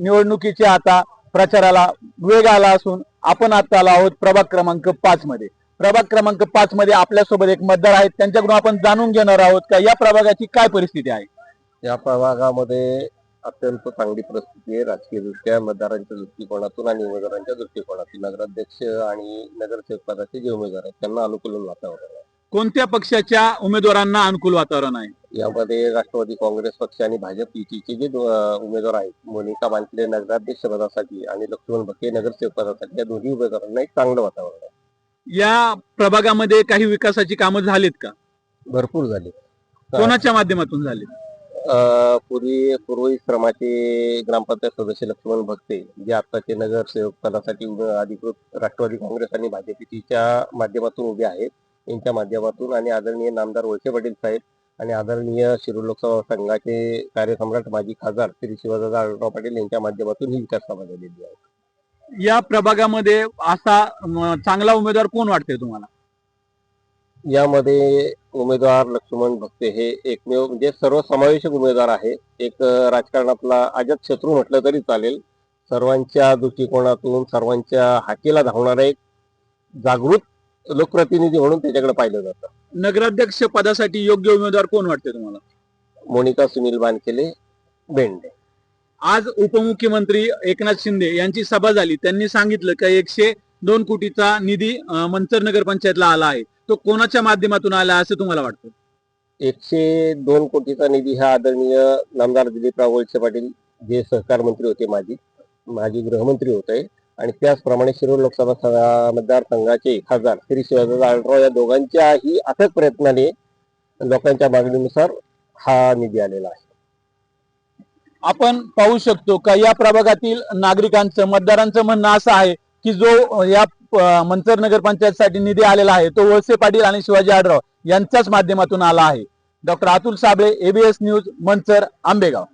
निवडणुकीचे आता प्रचाराला वेग आला असून आपण आता आलो आहोत प्रभाग क्रमांक पाच मध्ये. प्रभाग क्रमांक पाच मध्ये आपल्यासोबत एक मतदार आहेत. त्यांच्याकडून आपण जाणून घेणार आहोत का या प्रभागाची काय परिस्थिती आहे? या प्रभागामध्ये अत्यंत चांगली परिस्थिती आहे. राजकीय दृष्ट्या मतदारांच्या दृष्टिकोनातून आणि उमेदवारांच्या दृष्टिकोनातून नगराध्यक्ष आणि नगरसेवक पदाचे जे उमेदवार आहेत त्यांना अनुकूल वातावरण आहे. कोणत्या पक्षाच्या उमेदवारांना अनुकूल वातावरण आहे? यामध्ये राष्ट्रवादी काँग्रेस पक्ष आणि भाजप युतीचे जे उमेदवार आहेत मोनिका बांचले नगराध्यक्ष पदासाठी आणि लक्ष्मण भके नगरसेवक पदासाठी या दोन्ही उमेदवारांना एक चांगलं वातावरण आहे. या प्रभागामध्ये काही विकासाची कामं झालीत का? भरपूर झाली. कोणाच्या माध्यमातून झाली? पूर्वी पूर्वी श्रमाचे ग्रामपंचायत सदस्य लक्ष्मण भक्ते जे आताचे नगरसेवक पदासाठी उभे अधिकृत राष्ट्रवादी काँग्रेस आणि भाजप युतीच्या माध्यमातून उभे आहेत. यांच्या माध्यमातून आणि आदरणीय नामदार वळसे पाटील साहेब आणि आदरणीय शिरूर लोकसभा संघाचे कार्यसम्राट माजी खासदार श्री शिवदादा आढळराव पाटील यांच्या माध्यमातून ही विकास कामं झालेली आहे. या प्रभागामध्ये असा चांगला उमेदवार कोण वाटते तुम्हाला? यामध्ये उमेदवार लक्ष्मण भक्ते हे एकमेव म्हणजे सर्वसमावेशक उमेदवार आहे. एक राजकारणातला अजत शत्रू म्हटलं तरी चालेल. सर्वांच्या दृष्टिकोनातून सर्वांच्या हाकेला धावणारा एक जागृत लोकप्रतिनिधी म्हणून त्याच्याकडे पाहिलं जातं. नगराध्यक्ष पदासाठी योग्य उमेदवार कोण वाटते तुम्हाला? मोनिका सुनील बानखेले बेंडे आज उपमुख्यमंत्री एकनाथ शिंदे यांची सभा झाली. त्यांनी सांगितलं की एकशे दोन कोटीचा निधी मंचर नगरपंचायतला आला आहे. तो कोणाच्या माध्यमातून आला असं तुम्हाला वाटतं? एकशे दोन कोटीचा निधी हा आदरणीय नामदार दिलीपराव वळसे पाटील जे सहकार मंत्री होते माजी माजी गृहमंत्री होते. आणि त्याचप्रमाणे शिरूर लोकसभा मतदारसंघाचे खासदार श्री शिवाजी आढळराव या दोघांच्याही अथक प्रयत्नाने लोकांच्या मागणीनुसार हा निधी आलेला आहे. आपण पाहू शकतो का या प्रभागातील नागरिकांचं मतदारांचं म्हणणं असं आहे की जो या मंचर नगर पंचायतसाठी निधी आलेला आहे तो वळसे पाटील आणि शिवाजी आडराव यांच्याच माध्यमातून आला आहे. Doctor Atul Sable ABS news Manchar Ambegaon.